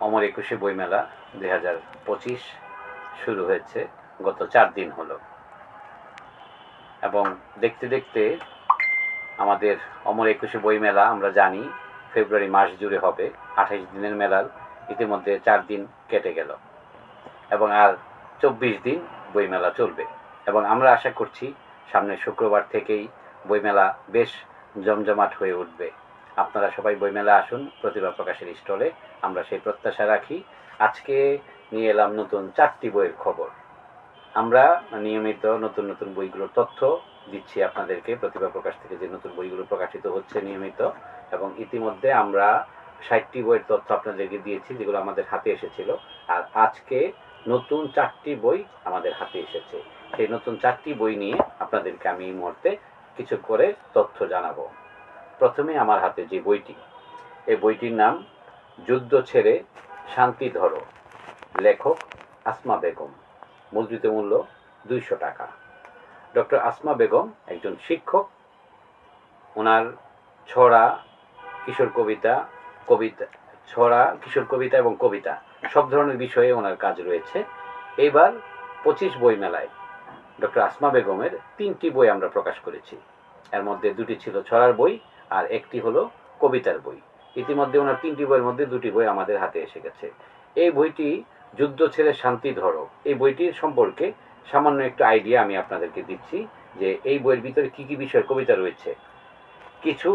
অমর একুশে বইমেলা দুই হাজার পঁচিশ শুরু হয়েছে, গত চার দিন হলো। এবং দেখতে দেখতে আমাদের অমর একুশে বইমেলা আমরা জানি ফেব্রুয়ারি মাস জুড়ে হবে আঠাইশ দিনের মেলার ইতিমধ্যে চার দিন কেটে গেল। এবং আর চব্বিশ দিন বইমেলা চলবে। এবং আমরা আশা করছি সামনের শুক্রবার থেকেই বইমেলা বেশ জমজমাট হয়ে উঠবে। আপনারা সবাই বইমেলা আসুন প্রতিভা প্রকাশের স্টলে। আমরা সেই প্রত্যাশা রাখি। আজকে নিয়ে এলাম নতুন চারটি বইয়ের খবর। আমরা নিয়মিত নতুন নতুন বইগুলোর তথ্য দিচ্ছি আপনাদেরকে। প্রতিভা প্রকাশ থেকে যে নতুন বইগুলো প্রকাশিত হচ্ছে নিয়মিত। এবং ইতিমধ্যে আমরা ষাটটি বইয়ের তথ্য আপনাদেরকে দিয়েছি, যেগুলো আমাদের হাতে এসেছিল। আর আজকে নতুন চারটি বই আমাদের হাতে এসেছে। সেই নতুন চারটি বই নিয়ে আপনাদেরকে আমি এই মুহূর্তে কিছু করে তথ্য জানাব। প্রথমে আমার হাতে যে বইটি, এই বইটির নাম যুদ্ধ ছেড়ে শান্তি ধরো লেখক আসমা বেগম। মুদ্রিত মূল্য দুইশো টাকা। ডক্টর আসমা বেগম একজন শিক্ষক। ওনার ছড়া কিশোর কবিতা কবিতা, ছড়া, কিশোর কবিতা এবং কবিতা, সব ধরনের বিষয়ে ওনার কাজ রয়েছে। এইবার পঁচিশ বই মেলায় ডক্টর আসমা বেগমের তিনটি বই আমরা প্রকাশ করেছি। এর মধ্যে দুটি ছিল ছড়ার বই আর একটি হলো কবিতার বই। ইতিমধ্যে ওনার তিনটি বইয়ের মধ্যে দুটি বই আমাদের হাতে এসে গেছে। এই বইটি যুদ্ধ ছেড়ে শান্তি ধরো। এই বইটির সম্পর্কে সামান্য একটু আইডিয়া আমি আপনাদেরকে দিচ্ছি যে এই বইয়ের ভিতরে কি কি বিষয়ের কবিতা রয়েছে। কিছু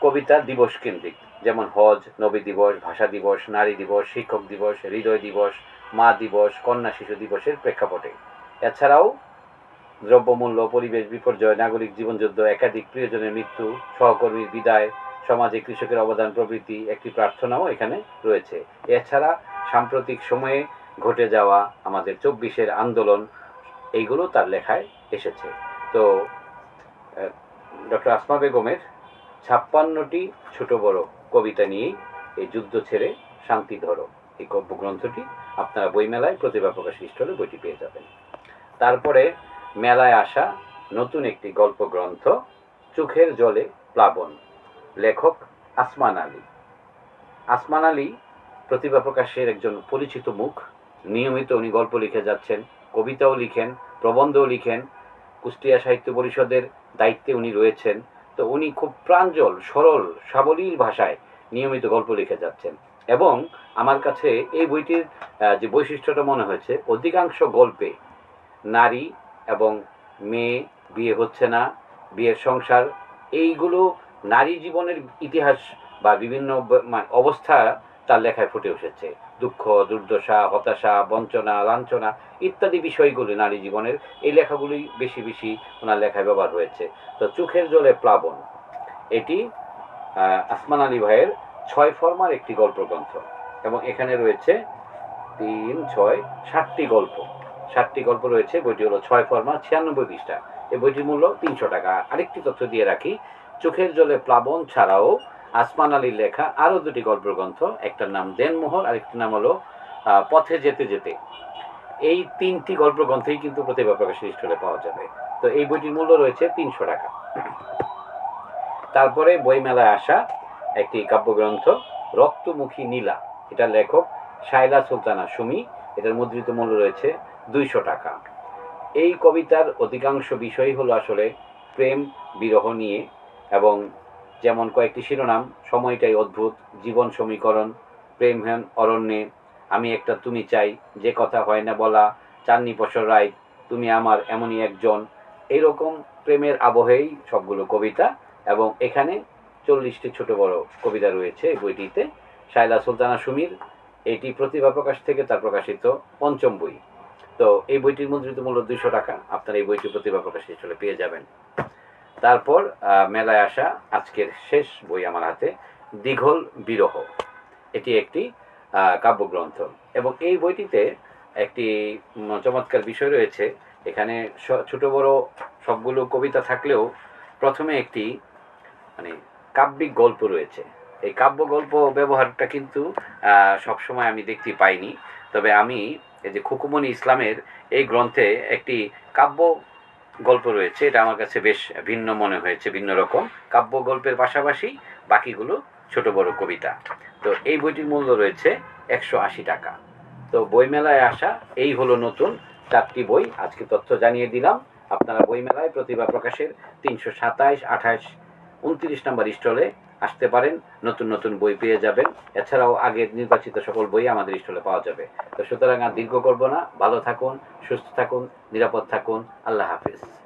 কবিতা দিবস কেন্দ্রিক, যেমন হজ, নবী দিবস, ভাষা দিবস, নারী দিবস, শিক্ষক দিবস, হৃদয় দিবস, মা দিবস, কন্যা শিশু দিবসের প্রেক্ষাপটে। এছাড়াও দ্রব্যমূল্য, পরিবেশ বিপর্যয়, নাগরিক জীবনযুদ্ধ, একাধিক প্রিয়জনের মৃত্যু, সহকর্মীর বিদায়, সমাজে কৃষকের অবদান, প্রভৃতি একটি প্রার্থনাও এখানে রয়েছে। এছাড়া সাম্প্রতিক সময়ে ঘটে যাওয়া আমাদের চব্বিশের আন্দোলন, এইগুলো তার লেখায় এসেছে। তো ডক্টর আসমা বেগমের ছাপ্পান্নটি ছোট বড় কবিতা নিয়েই এই যুদ্ধ ছেড়ে শান্তি ধরো। এই গ্রন্থটি আপনারা বইমেলায় প্রতিভা প্রকাশ স্টলে বইটি পেয়ে যাবেন। তারপরে মেলায় আসা নতুন একটি গল্প গ্রন্থ চোখের জলে প্লাবন। লেখক আসমান আলী। আসমান আলী প্রতিভা প্রকাশের একজন পরিচিত মুখ। নিয়মিত উনি গল্প লিখে যাচ্ছেন, কবিতাও লিখেন, প্রবন্ধও লিখেন। কুষ্টিয়া সাহিত্য পরিষদের দায়িত্বে উনি রয়েছেন। তো উনি খুব প্রাঞ্জল, সরল, সাবলীল ভাষায় নিয়মিত গল্প লিখে যাচ্ছেন। এবং আমার কাছে এই বইটির যে বৈশিষ্ট্যটা মনে হয়েছে, অধিকাংশ গল্পে নারী এবং মেয়ে, বিয়ে হচ্ছে না। বিয়ের সংসার, এইগুলো নারী জীবনের ইতিহাস বা বিভিন্ন অবস্থা তার লেখায় ফুটে উঠেছে। দুঃখ, দুর্দশা, হতাশা, বঞ্চনা, লাঞ্ছনা ইত্যাদি বিষয়গুলি নারী জীবনের। এই লেখাগুলি বেশি বেশি ওনার লেখায় ব্যবহার হয়েছে। তো চোখের জলে প্লাবন, এটি আসমান আলী ভাইয়ের ছয় ফর্মার একটি গল্প গ্রন্থ এবং এখানে রয়েছে তিন, ছয়, সাতটি গল্প। ষাটটি গল্প রয়েছে, বইটি হলো ছয় ফর্মা, ছিয়ানব্বই পৃষ্ঠা। এই বইটির মূল্য তিনশো টাকা। আরেকটি তথ্য দিয়ে রাখি, চোখের জলে প্লাবন ছাড়াও আসমান আলীর লেখা আরও দুটি গল্প গ্রন্থ, একটার নাম দেনমোহর, আরেকটির নাম হলো পথে যেতে যেতে। এই তিনটি গল্প গ্রন্থই কিন্তু প্রতিভা প্রকাশের স্টলে পাওয়া যাবে। তো এই বইটির মূল্য রয়েছে তিনশো টাকা। তারপরে বইমেলায় আসা একটি কাব্যগ্রন্থ, রক্তমুখী নীলা। এটা লেখক শায়লা সুলতানা সুমি। এটার মুদ্রিত মূল্য রয়েছে দুইশো টাকা। এই কবিতার অধিকাংশ বিষয় হলো আসলে প্রেম, বিরহ নিয়ে এবং যেমন কয়েকটি শিরোনাম, সময়টাই অদ্ভুত, জীবন সমীকরণ প্রেমহীন অরণ্যে, আমি একটা তুমি চাই, যে কথা হয় না বলা, চাননি পশর রায়, তুমি আমার এমনই একজন। এইরকম প্রেমের আবহেই সবগুলো কবিতা এবং এখানে চল্লিশটি ছোট বড় কবিতা রয়েছে বইটিতে। শায়লা সুলতানা সুমির এটি প্রতিভা প্রকাশ থেকে তার প্রকাশিত পঞ্চম বই। তো এই বইটির মুদ্রিত মূল্য দুইশো টাকা। আপনার এই বইটি প্রতিভা প্রকাশ চলে পেয়ে যাবেন। তারপর মেলায় আসা আজকের শেষ বই আমার হাতে, দীঘল বিরহ। এটি একটি কাব্যগ্রন্থ। এবং এই বইটিতে একটি চমৎকার বিষয় রয়েছে। এখানে ছোট বড় সবগুলো কবিতা থাকলেও প্রথমে একটি মানে কাব্যিক গল্প রয়েছে। এই কাব্য গল্প ব্যবহারটা কিন্তু সবসময় আমি দেখতে পাইনি। তবে আমি এই যে খুকুমনি ইসলামের এই গ্রন্থে একটি কাব্য গল্প রয়েছে, এটা আমার কাছে বেশ ভিন্ন মনে হয়েছে, ভিন্ন রকম। কাব্য গল্পের পাশাপাশি বাকিগুলো ছোট বড় কবিতা। তো এই বইটির মূল্য রয়েছে একশো আশি টাকা। তো বইমেলায় আসা, এই হলো নতুন চারটি বই। আজকে তথ্য জানিয়ে দিলাম। আপনারা বইমেলায় প্রতিভা প্রকাশের তিনশো সাতাইশ আঠাশ উনত্রিশ নম্বর স্টলে আসতে পারেন, নতুন নতুন বই পেয়ে যাবেন। এছাড়াও আগে নির্বাচিত সকল বই আমাদের স্টলে পাওয়া যাবে। তো সুতরাং আর দীর্ঘ করব না। ভালো থাকুন, সুস্থ থাকুন, নিরাপদ থাকুন। আল্লাহ হাফিজ।